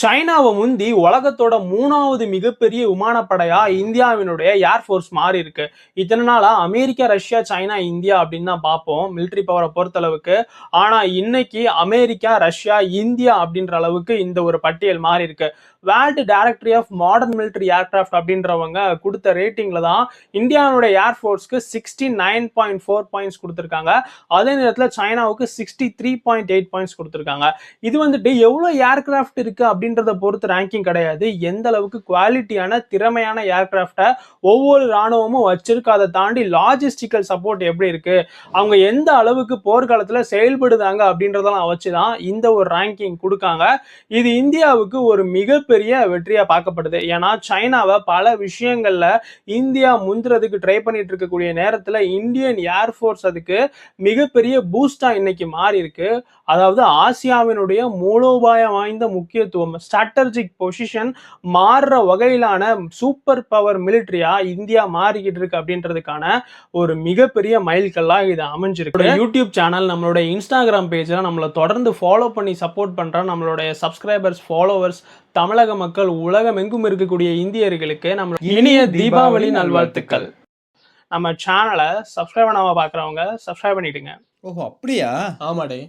சைனாவை முந்தி உலகத்தோட மூணாவது மிகப்பெரிய விமானப்படையா இந்தியாவினுடைய ஏர்ஃபோர்ஸ் மாறி இருக்கு. இத்தனை நாளா அமெரிக்கா ரஷ்யா சைனா இந்தியா அப்படின்னு தான் பார்ப்போம். மிலிட்ரி பவரை பொறுத்தளவுக்கு. ஆனா இன்னைக்கு அமெரிக்கா ரஷ்யா இந்தியா அப்படின்ற அளவுக்கு இந்த ஒரு பட்டியல் மாறி இருக்கு. World directory of modern military aircraft அப்படின்றவங்க கொடுத்த ரேட்டிங்ல தான் இந்தியாவுடைய ஏர்ஃபோர்ஸ்க்கு sixty nine point four points கொடுத்துருக்காங்க. அதே நேரத்தில் சைனாவுக்கு sixty three point eight points கொடுத்துருக்காங்க. இது வந்துட்டு எவ்வளோ ஏர்கிராஃப்ட் இருக்கு அப்படின்றத பொறுத்து ரேங்கிங் கிடையாது. எந்த அளவுக்கு குவாலிட்டியான திறமையான ஏர்கிராஃப்டை ஒவ்வொரு ராணுவமும் வச்சிருக்கு அதை தாண்டி லாஜிஸ்டிக்கல் சப்போர்ட் எப்படி இருக்கு? அவங்க எந்த அளவுக்கு போர்க்காலத்தில் செயல்படுதாங்க அப்படின்றதெல்லாம் வச்சு தான் இந்த ஒரு ரேங்கிங் கொடுக்காங்க. இது இந்தியாவுக்கு ஒரு மிகப்பெரிய வெற்றியா பார்க்கப்படுது. ஏன்னா சைனாவை பல விஷயங்கள்ல இந்தியா முந்துறதுக்கு ட்ரை பண்ணிட்டு இருக்கக்கூடிய நேரத்தில் இந்தியன் ஏர்ஃபோர்ஸ் அதுக்கு மிகப்பெரிய பூஸ்டா இன்னைக்கு மாறி இருக்கு அதாவது ஆசியாவினுடைய மூலோபாயம் வாய்ந்த முக்கியத்துவம் ஸ்ட்ராட்டஜிக் பொசிஷன் மாறுற வகையிலான சூப்பர் பவர் மிலிட்ரியா இந்தியா மாறிக்கிட்டு இருக்கு அப்படின்றதுக்கான ஒரு மிகப்பெரிய மைல்கல்லா இது அமைஞ்சிருக்கு. யூடியூப் சேனல் நம்மளுடைய இன்ஸ்டாகிராம் பேஜில் நம்மளை தொடர்ந்து ஃபாலோ பண்ணி சப்போர்ட் பண்ற நம்மளுடைய சப்ஸ்கிரைபர்ஸ் ஃபாலோவர்ஸ் தமிழக மக்கள் உலகம் எங்கும் இருக்கக்கூடிய இந்தியர்களுக்கு நம்ம இனிய தீபாவளி நல்வாழ்த்துக்கள். நம்ம சேனலை சப்ஸ்கிரைப் பண்ணாம பார்க்குறவங்க சப்ஸ்கிரைப் பண்ணிடுங்க. ஓஹோ அப்படியா? ஆமாடே.